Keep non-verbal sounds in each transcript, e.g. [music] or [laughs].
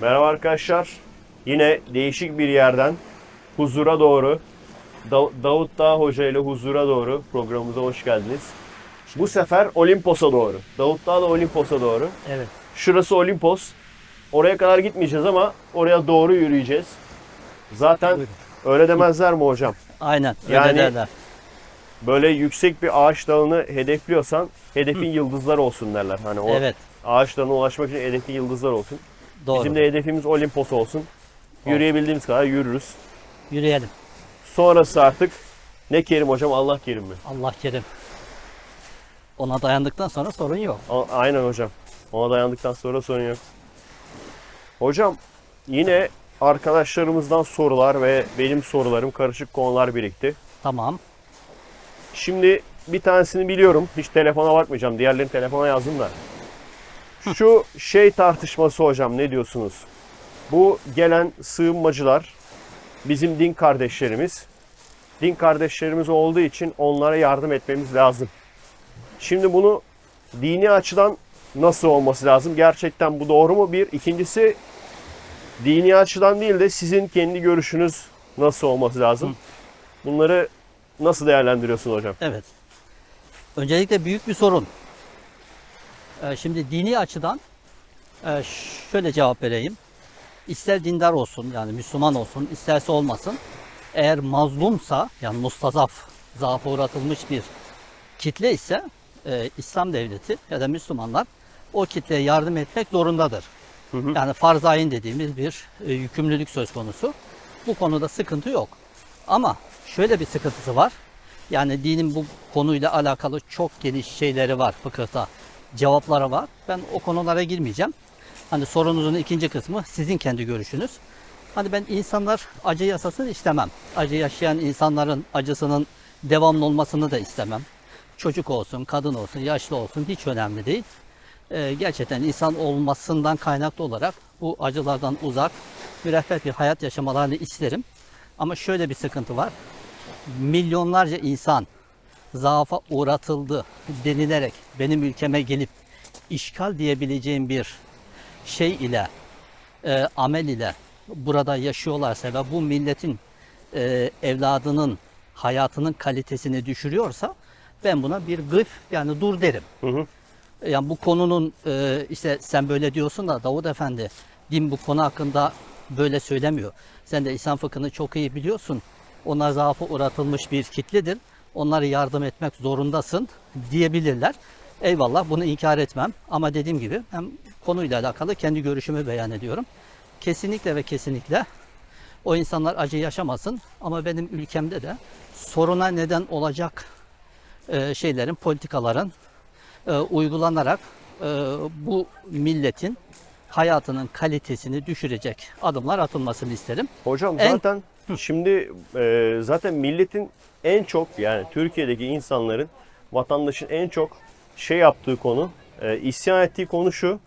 Merhaba arkadaşlar. Yine değişik bir yerden huzura doğru Da- Davut Dağ Hoca ile huzura doğru programımıza hoş geldiniz. Bu sefer Olimpos'a doğru. Davut Dağ da Olimpos'a doğru. Evet. Şurası Olimpos. Oraya kadar gitmeyeceğiz ama oraya doğru yürüyeceğiz. Zaten Buyurun. öyle demezler mi hocam? Aynen. Öyle Yani- derler. Böyle yüksek bir ağaç dalını hedefliyorsan hedefin yıldızlar olsun derler. Hani o Evet. ağaç dalına ulaşmak için hedefin yıldızlar olsun. Doğru. Bizim de hedefimiz Olimpos olsun. Yürüyebildiğimiz kadar yürürüz. Yürüyelim. Sonrası artık ne kerim hocam Allah kerim mi? Allah kerim. Ona dayandıktan sonra sorun yok. A- Aynen hocam. Ona dayandıktan sonra sorun yok. Hocam yine arkadaşlarımızdan sorular ve benim sorularım karışık konular birikti. Tamam. Şimdi bir tanesini biliyorum. Hiç telefona bakmayacağım. Diğerlerini telefona yazdım da. Şu şey tartışması hocam ne diyorsunuz? Bu gelen sığınmacılar bizim din kardeşlerimiz. Din kardeşlerimiz olduğu için onlara yardım etmemiz lazım. Şimdi bunu dini açıdan nasıl olması lazım? Gerçekten bu doğru mu? Bir. İkincisi dini açıdan değil de sizin kendi görüşünüz nasıl olması lazım? Bunları nasıl değerlendiriyorsun hocam? Evet. Öncelikle büyük bir sorun. Ee, şimdi dini açıdan e, şöyle cevap vereyim. İster dindar olsun yani Müslüman olsun, isterse olmasın. Eğer mazlumsa yani mustazaf, zaafa uğratılmış bir kitle ise e, İslam devleti ya da Müslümanlar o kitleye yardım etmek zorundadır. Yani farz ayın dediğimiz bir e, yükümlülük söz konusu. Bu konuda sıkıntı yok. Ama şöyle bir sıkıntısı var. Yani dinin bu konuyla alakalı çok geniş şeyleri var fıkıhta. Cevapları var. Ben o konulara girmeyeceğim. Hani sorunuzun ikinci kısmı sizin kendi görüşünüz. Hani ben insanlar acı yasasını istemem. Acı yaşayan insanların acısının devamlı olmasını da istemem. Çocuk olsun, kadın olsun, yaşlı olsun hiç önemli değil. Ee, gerçekten insan olmasından kaynaklı olarak bu acılardan uzak, müreffeh bir hayat yaşamalarını isterim. Ama şöyle bir sıkıntı var. Milyonlarca insan zaafa uğratıldı denilerek benim ülkeme gelip işgal diyebileceğim bir şey ile, e, amel ile burada yaşıyorlarsa ve bu milletin e, evladının hayatının kalitesini düşürüyorsa ben buna bir gıf yani dur derim. Hı hı. Yani bu konunun e, işte sen böyle diyorsun da Davut Efendi din bu konu hakkında böyle söylemiyor. Sen de İslam fıkhını çok iyi biliyorsun. Onlar zaafa uğratılmış bir kitledir. Onlara yardım etmek zorundasın diyebilirler. Eyvallah bunu inkar etmem. Ama dediğim gibi ben konuyla alakalı kendi görüşümü beyan ediyorum. Kesinlikle ve kesinlikle o insanlar acı yaşamasın. Ama benim ülkemde de soruna neden olacak e, şeylerin, politikaların e, uygulanarak e, bu milletin hayatının kalitesini düşürecek adımlar atılmasını isterim. Hocam En- zaten şimdi e, zaten milletin en çok yani Türkiye'deki insanların vatandaşın en çok şey yaptığı konu e, isyan ettiği konu şu.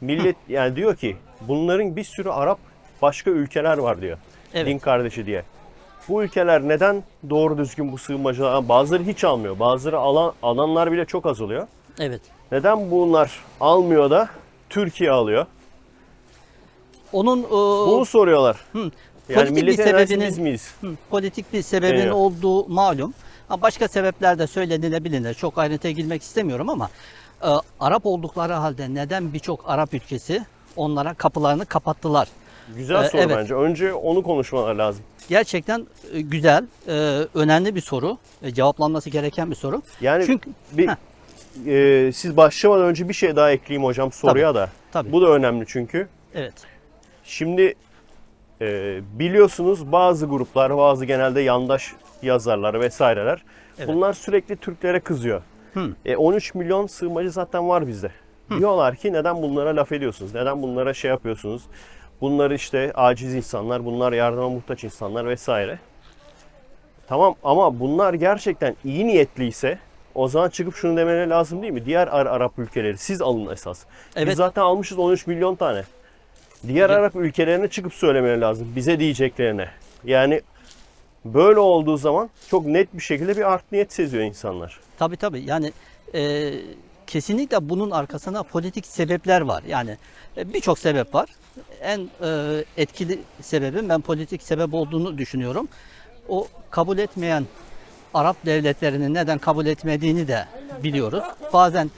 Millet [clears throat] yani diyor ki bunların bir sürü Arap başka ülkeler var diyor. Evet. Din kardeşi diye. Bu ülkeler neden doğru düzgün bu sığınmacılar bazıları hiç almıyor. Bazıları alan, alanlar bile çok az oluyor. Evet. Neden bunlar almıyor da Türkiye alıyor? Onun e, Bunu soruyorlar. Yani politik bir sebebinin miyiz? Hı, politik bir sebebin Evet. olduğu malum. Başka sebepler de söylenilebilir. Çok ayrıntıya girmek istemiyorum ama e, Arap oldukları halde neden birçok Arap ülkesi onlara kapılarını kapattılar? Güzel Ee, soru evet. bence. Önce onu konuşmalar lazım. Gerçekten e, güzel, e, önemli bir soru, e, cevaplanması gereken bir soru. Yani Çünkü bir Heh. e, siz başlamadan önce bir şey daha ekleyeyim hocam soruya da. tabii. Bu da önemli çünkü. evet, Şimdi e, biliyorsunuz bazı gruplar, bazı genelde yandaş yazarlar vesaireler. Evet. Bunlar sürekli Türklere kızıyor. Hı. E, 13 milyon sığınmacı zaten var bizde. Diyorlar ki neden bunlara laf ediyorsunuz? Neden bunlara şey yapıyorsunuz? Bunlar işte aciz insanlar, bunlar yardıma muhtaç insanlar vesaire. Tamam ama bunlar gerçekten iyi niyetliyse o zaman çıkıp şunu demeleri lazım değil mi? Diğer Ar- Arap ülkeleri siz alın esas. Biz Evet. zaten almışız 13 milyon tane. Diğer Arap ülkelerine çıkıp söylemeleri lazım. Bize diyeceklerine. Yani böyle olduğu zaman çok net bir şekilde bir art niyet seziyor insanlar. tabii tabii. Yani e, kesinlikle bunun arkasında politik sebepler var. Yani e, birçok sebep var. En e, etkili sebebin ben politik sebep olduğunu düşünüyorum. O kabul etmeyen Arap devletlerinin neden kabul etmediğini de biliyoruz. Bazen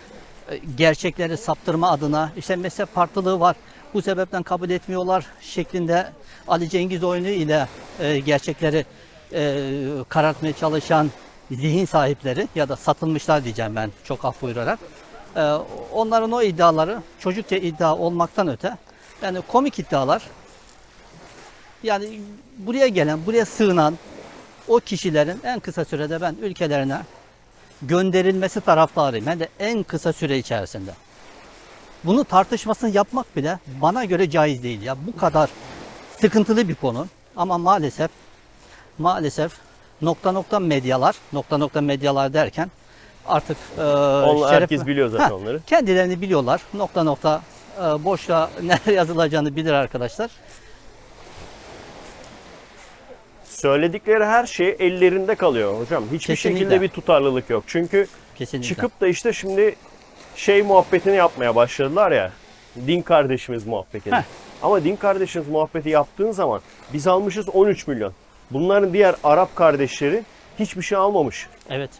gerçekleri saptırma adına işte mezhep farklılığı var. Bu sebepten kabul etmiyorlar şeklinde Ali Cengiz oyunu ile e, gerçekleri e, karartmaya çalışan zihin sahipleri ya da satılmışlar diyeceğim ben çok af buyurarak. E, onların o iddiaları çocukça iddia olmaktan öte yani komik iddialar yani buraya gelen, buraya sığınan o kişilerin en kısa sürede ben ülkelerine gönderilmesi taraftarıyım. Hem de en kısa süre içerisinde. Bunu tartışmasını yapmak bile bana göre caiz değil ya. Bu kadar sıkıntılı bir konu. Ama maalesef maalesef nokta nokta medyalar, nokta nokta medyalar derken artık e, Onlar, şeref- herkes biliyor zaten Ha, onları. Kendilerini biliyorlar. Nokta nokta e, boşa [laughs] neler yazılacağını bilir arkadaşlar. Söyledikleri her şey ellerinde kalıyor hocam. Hiçbir Kesinlikle. şekilde bir tutarlılık yok. Çünkü Kesinlikle. çıkıp da işte şimdi şey muhabbetini yapmaya başladılar ya. Din kardeşimiz muhabbetini. Heh. Ama din kardeşimiz muhabbeti yaptığın zaman biz almışız 13 milyon. Bunların diğer Arap kardeşleri hiçbir şey almamış. Evet.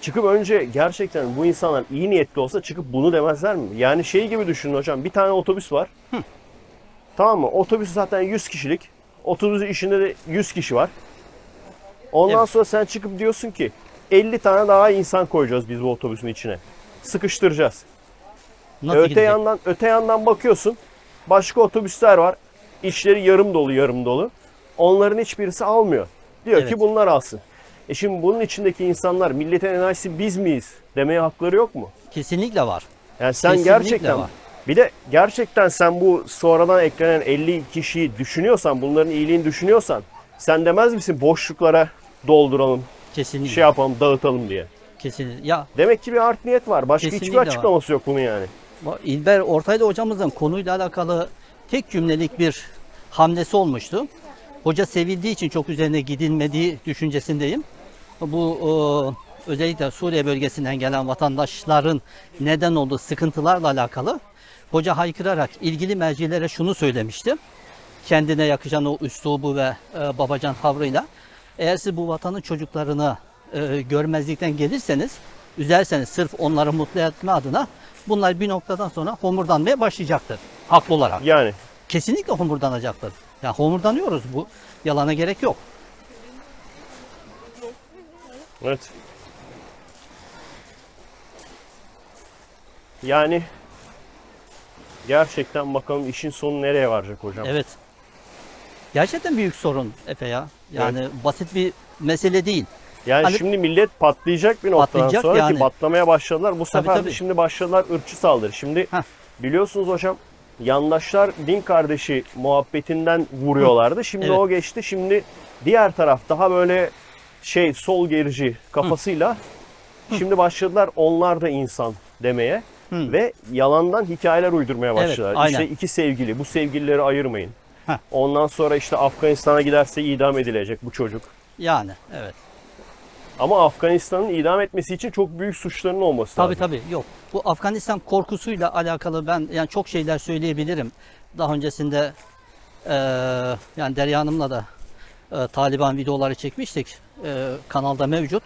Çıkıp önce gerçekten bu insanlar iyi niyetli olsa çıkıp bunu demezler mi? Yani şey gibi düşünün hocam bir tane otobüs var. Tamam mı? Otobüs zaten 100 kişilik. Otobüsün içinde de 100 kişi var. Ondan Evet. sonra sen çıkıp diyorsun ki 50 tane daha insan koyacağız biz bu otobüsün içine. Sıkıştıracağız. Nasıl öte gidecek? yandan öte yandan bakıyorsun. Başka otobüsler var. İçleri yarım dolu, yarım dolu. Onların hiçbirisi almıyor. Diyor Evet. ki bunlar alsın. E şimdi bunun içindeki insanlar milletin enayisi biz miyiz demeye hakları yok mu? Kesinlikle var. Yani sen Kesinlikle gerçekten var. Bir de gerçekten sen bu sonradan eklenen 50 kişiyi düşünüyorsan, bunların iyiliğini düşünüyorsan sen demez misin boşluklara dolduralım, Kesinlikle. şey yapalım, dağıtalım diye. Kesinlikle. Ya Demek ki bir art niyet var. Başka hiçbir Kesinlikle var. açıklaması yok bunun yani. bu İlber Ortaylı hocamızın konuyla alakalı tek cümlelik bir hamlesi olmuştu. Hoca sevildiği için çok üzerine gidilmediği düşüncesindeyim. Bu e, özellikle Suriye bölgesinden gelen vatandaşların neden olduğu sıkıntılarla alakalı hoca haykırarak ilgili mercilere şunu söylemişti. Kendine yakışan o üslubu ve e, babacan tavrıyla eğer siz bu vatanın çocuklarını e, görmezlikten gelirseniz, üzerseniz sırf onları mutlu etme adına bunlar bir noktadan sonra homurdanmaya başlayacaktır. Haklı olarak. Yani Kesinlikle homurdanacaktır. Ya homurdanıyoruz bu. Yalana gerek yok. Evet. Yani gerçekten bakalım işin sonu nereye varacak hocam. Evet. Gerçekten büyük sorun Efe ya. Yani basit bir mesele değil. Yani Hani- şimdi millet patlayacak bir noktadan Patlayacak sonra yani. ki patlamaya başladılar. Bu sefer de tabii. şimdi başladılar ırkçı saldırı. Şimdi Heh. biliyorsunuz hocam yandaşlar din kardeşi muhabbetinden vuruyorlardı. Şimdi Evet. o geçti. Şimdi diğer taraf daha böyle şey sol gerici kafasıyla şimdi başladılar onlar da insan demeye Hı. ve yalandan hikayeler uydurmaya Evet, başladılar. aynen. İşte iki sevgili bu sevgilileri ayırmayın. Heh. Ondan sonra işte Afganistan'a giderse idam edilecek bu çocuk. Yani evet. Ama Afganistan'ın idam etmesi için çok büyük suçların olması Tabii lazım. tabii yok. Bu Afganistan korkusuyla alakalı ben yani çok şeyler söyleyebilirim. Daha öncesinde eee, yani Derya Hanım'la da eee, Taliban videoları çekmiştik. Eee, kanalda mevcut.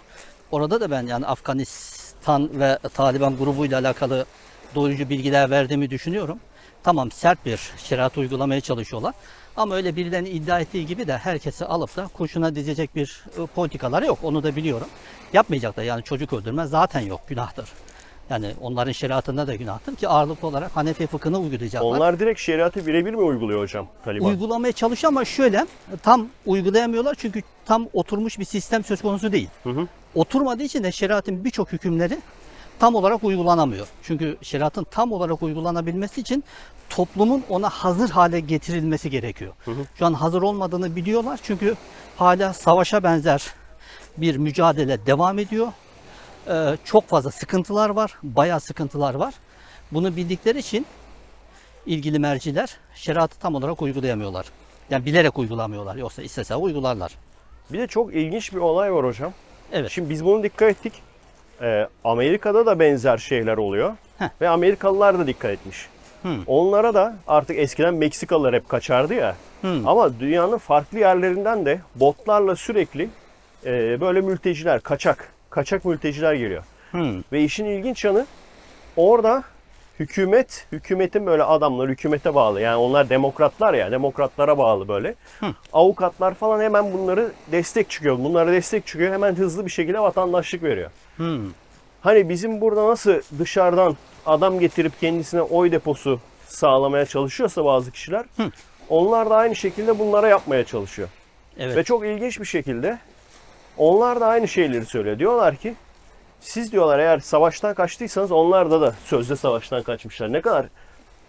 Orada da ben yani Afganistan ve Taliban grubuyla alakalı doyurucu bilgiler verdiğimi düşünüyorum. Tamam sert bir şeriat uygulamaya çalışıyorlar. Ama öyle birilerinin iddia ettiği gibi de herkesi alıp da kurşuna dizecek bir e, politikaları yok. Onu da biliyorum. Yapmayacaklar yani çocuk öldürme zaten yok günahtır. Yani onların şeriatında da günahtır ki ağırlıklı olarak Hanefi fıkhını uygulayacaklar. Onlar direkt şeriatı birebir mi uyguluyor hocam Taliban? Uygulamaya çalışıyor ama şöyle tam uygulayamıyorlar çünkü tam oturmuş bir sistem söz konusu değil. Hı hı. Oturmadığı için de şeriatın birçok hükümleri tam olarak uygulanamıyor. Çünkü şeriatın tam olarak uygulanabilmesi için toplumun ona hazır hale getirilmesi gerekiyor. Şu an hazır olmadığını biliyorlar çünkü hala savaşa benzer bir mücadele devam ediyor. Ee, çok fazla sıkıntılar var, bayağı sıkıntılar var. Bunu bildikleri için ilgili merciler şeriatı tam olarak uygulayamıyorlar. Yani bilerek uygulamıyorlar. Yoksa istese uygularlar. Bir de çok ilginç bir olay var hocam. Evet. Şimdi biz bunu dikkat ettik. Ee, Amerika'da da benzer şeyler oluyor. Ve Amerikalılar da dikkat etmiş. Hı. Onlara da artık eskiden Meksikalılar hep kaçardı ya. Hı. Ama dünyanın farklı yerlerinden de botlarla sürekli e, böyle mülteciler, kaçak, kaçak mülteciler geliyor. Hı. Ve işin ilginç yanı orada hükümet, hükümetin böyle adamlar hükümete bağlı. Yani onlar demokratlar ya, demokratlara bağlı böyle. Avukatlar falan hemen bunları destek çıkıyor. Bunlara destek çıkıyor. Hemen hızlı bir şekilde vatandaşlık veriyor. Hı. Hani bizim burada nasıl dışarıdan adam getirip kendisine oy deposu sağlamaya çalışıyorsa bazı kişiler, onlar da aynı şekilde bunlara yapmaya çalışıyor. Evet. Ve çok ilginç bir şekilde onlar da aynı şeyleri söylüyor. Diyorlar ki siz diyorlar eğer savaştan kaçtıysanız onlar da da sözde savaştan kaçmışlar. Ne kadar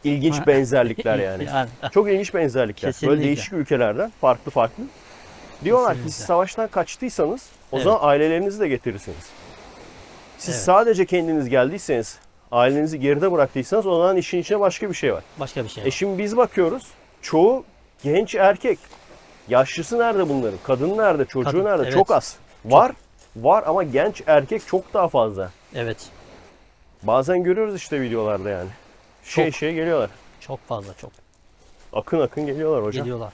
ilginç benzerlikler [laughs] yani. Yani, Çok ilginç benzerlikler. Kesinlikle. Böyle değişik ülkelerden farklı farklı. Diyorlar ki Kesinlikle. siz savaştan kaçtıysanız o Evet. zaman ailelerinizi de getirirsiniz. Siz Evet. sadece kendiniz geldiyseniz, ailenizi geride bıraktıysanız o zaman işin içine başka bir şey var. başka bir şey. E şimdi biz bakıyoruz. Çoğu genç erkek. Yaşlısı nerede bunların? Kadın nerede? Çocuğu Kadın, nerede? evet. Çok az. Var. Var ama genç erkek çok daha fazla. Evet. Bazen görüyoruz işte videolarda yani. Şey Çok. şey geliyorlar. Çok fazla çok Akın akın geliyorlar hocam. geliyorlar.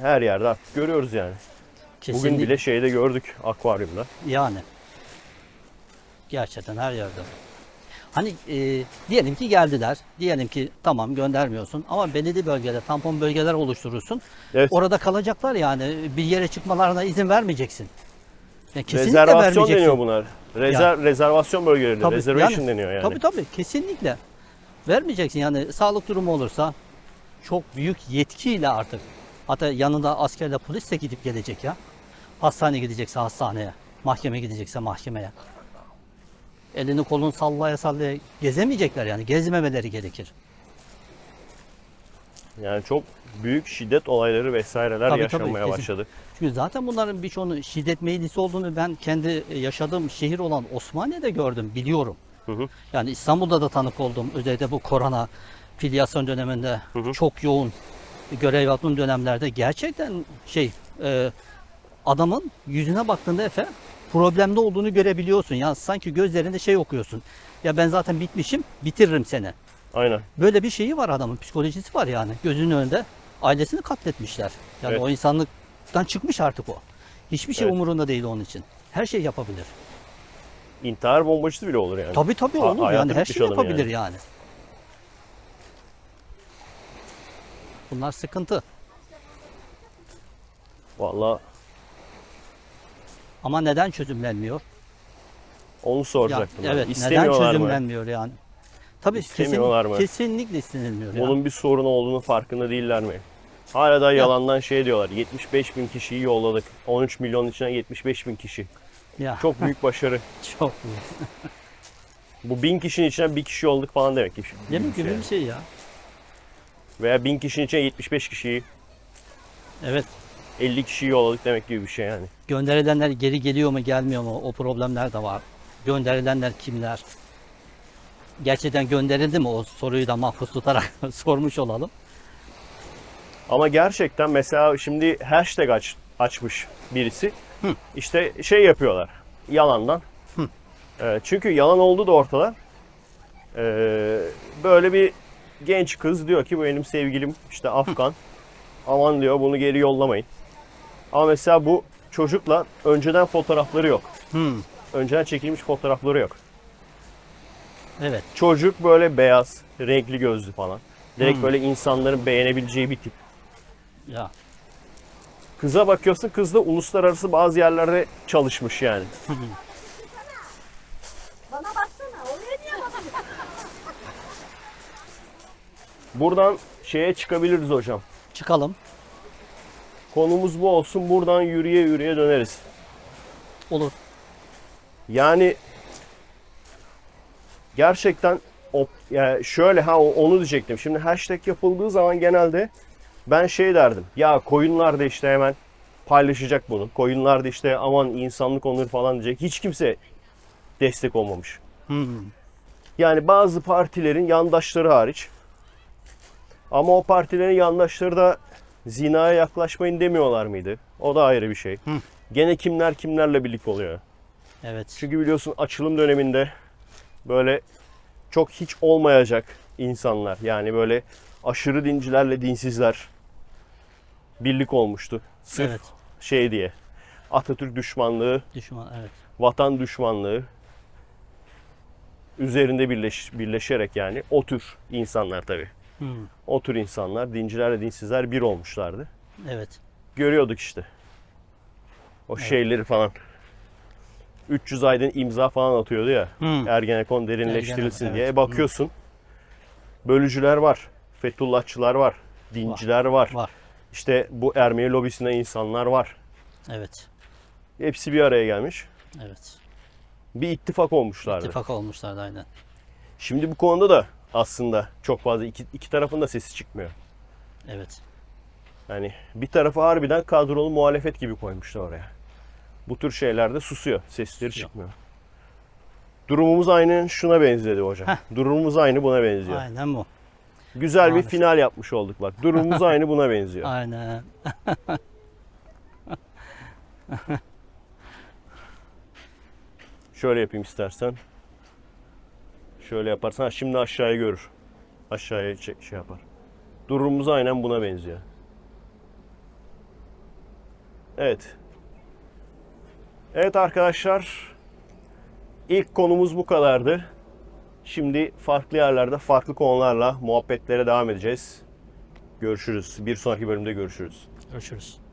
Her yerde artık görüyoruz yani. Kesinlikle. Bugün bile şeyde gördük akvaryumda. Yani. Gerçekten her yerde. Hani e, diyelim ki geldiler. Diyelim ki tamam göndermiyorsun ama belirli bölgeler, tampon bölgeler oluşturursun. Evet. Orada kalacaklar yani. Bir yere çıkmalarına izin vermeyeceksin. Yani kesinlikle Rezervasyon vermeyeceksin. deniyor bunlar. Rezer, Rezervasyon bölgeleri. Tabii, Reservation yani- deniyor yani. Tabii tabii kesinlikle. Vermeyeceksin yani sağlık durumu olursa çok büyük yetkiyle artık. Hatta yanında askerle polis de gidip gelecek ya. Hastaneye gidecekse hastaneye, mahkeme gidecekse mahkemeye. Elini kolunu sallaya sallaya gezemeyecekler yani gezmemeleri gerekir. Yani çok büyük şiddet olayları vesaireler Tabii, yaşanmaya tabii, başladı. Çünkü zaten bunların birçoğunun şiddet meyillisi olduğunu ben kendi yaşadığım şehir olan Osmaniye'de gördüm, biliyorum. Hı hı. Yani İstanbul'da da tanık oldum. Özellikle bu korona filyasyon döneminde hı. çok yoğun görev yaptığım dönemlerde gerçekten şey e, adamın yüzüne baktığında Efe problemli olduğunu görebiliyorsun. Yani sanki gözlerinde şey okuyorsun. Ya ben zaten bitmişim, bitiririm seni. Aynen. Böyle bir şeyi var adamın, psikolojisi var yani. Gözünün önünde ailesini katletmişler. Yani Evet. o insanlıktan çıkmış artık o. Hiçbir şey Evet. umurunda değil onun için. Her şey yapabilir. İntihar bombacısı bile olur yani. Tabii tabii Ha- olur hayatı yani her şey adam yapabilir yani. yani. Bunlar sıkıntı. Vallahi Ama neden çözümlenmiyor? onu Ya, soracaktım. ben. evet, neden İstemiyorlar mı? çözümlenmiyor yani? Tabii kesin, mı? kesinlikle istenilmiyor. ya. Bunun bir sorun olduğunu farkında değiller mi? Hala da yalandan şey diyorlar. 75 bin kişiyi yolladık. 13 milyon içine 75 bin kişi. Ya, Çok büyük başarı. [laughs] çok büyük. Bu bin kişinin içine bir kişi yolladık falan demek ki. Demek gibi Yani. bir şey ya. Veya bin kişinin içine 75 kişiyi, Evet. 50 kişiyi yolladık demek gibi bir şey yani. Gönderilenler geri geliyor mu gelmiyor mu? O problemler de var. Gönderilenler kimler? Gerçekten gönderildi mi? O soruyu da mahfuz tutarak [laughs] sormuş olalım. Ama gerçekten mesela şimdi hashtag aç, açmış birisi. İşte şey yapıyorlar yalandan. Ee, çünkü yalan oldu da ortada. Ee, böyle bir genç kız diyor ki bu benim sevgilim işte Afgan. Aman diyor bunu geri yollamayın. Ama mesela bu çocukla önceden fotoğrafları yok. Hmm, Önceden çekilmiş fotoğrafları yok. evet. Çocuk böyle beyaz, renkli gözlü falan. Direkt Hmm. böyle insanların beğenebileceği bir tip. Ya. Kıza bakıyorsun kız da uluslararası bazı yerlerde çalışmış yani. Bana baksana, oraya niye bakıyorsun? Buradan şeye çıkabiliriz hocam. Çıkalım. Konumuz bu olsun. Buradan yürüye yürüye döneriz. Olur. Yani gerçekten o, yani şöyle ha onu diyecektim. Şimdi hashtag yapıldığı zaman genelde ben şey derdim. Ya koyunlar da işte hemen paylaşacak bunu. Koyunlar da işte aman insanlık onur falan diyecek. Hiç kimse destek olmamış. Hmm. Yani bazı partilerin yandaşları hariç. Ama o partilerin yandaşları da zinaya yaklaşmayın demiyorlar mıydı? O da ayrı bir şey. Gene kimler kimlerle birlik oluyor. Evet. Çünkü biliyorsun açılım döneminde böyle çok hiç olmayacak insanlar yani böyle aşırı dincilerle dinsizler birlik olmuştu. Sırf Evet. şey diye. Atatürk düşmanlığı, Düşman evet. vatan düşmanlığı üzerinde birleş, birleşerek yani o tür insanlar tabii. Hmm, O tür insanlar dincilerle dinsizler bir olmuşlardı. Evet. Görüyorduk işte. O şeyleri falan. 300 aydın imza falan atıyordu ya. Hmm. Ergenekon derinleştirilsin Ergenekon, diye. evet. E bakıyorsun. Bölücüler var. Fethullahçılar var. Dinciler var. Var. İşte bu Ermeni lobisinde insanlar var. Evet. Hepsi bir araya gelmiş. Evet. Bir ittifak olmuşlardı. İttifak olmuşlardı aynen. Şimdi bu konuda da aslında çok fazla iki, iki tarafın da sesi çıkmıyor. Evet. Yani bir tarafı harbiden kadrolu muhalefet gibi koymuşlar oraya. Bu tür şeylerde susuyor. Sesleri Susuyor. çıkmıyor. Durumumuz aynı şuna benzedi hocam. Durumumuz aynı buna benziyor. Aynen bu. Güzel bir Maalesef. final yapmış olduk bak. Durumumuz [laughs] aynı buna benziyor. Aynen. Şöyle yapayım istersen. Şöyle yaparsan şimdi aşağıya görür. Aşağıya çek, şey yapar. Durumumuz aynen buna benziyor. Evet. Evet arkadaşlar. İlk konumuz bu kadardı. Şimdi farklı yerlerde farklı konularla muhabbetlere devam edeceğiz. Görüşürüz. Bir sonraki bölümde görüşürüz. Görüşürüz.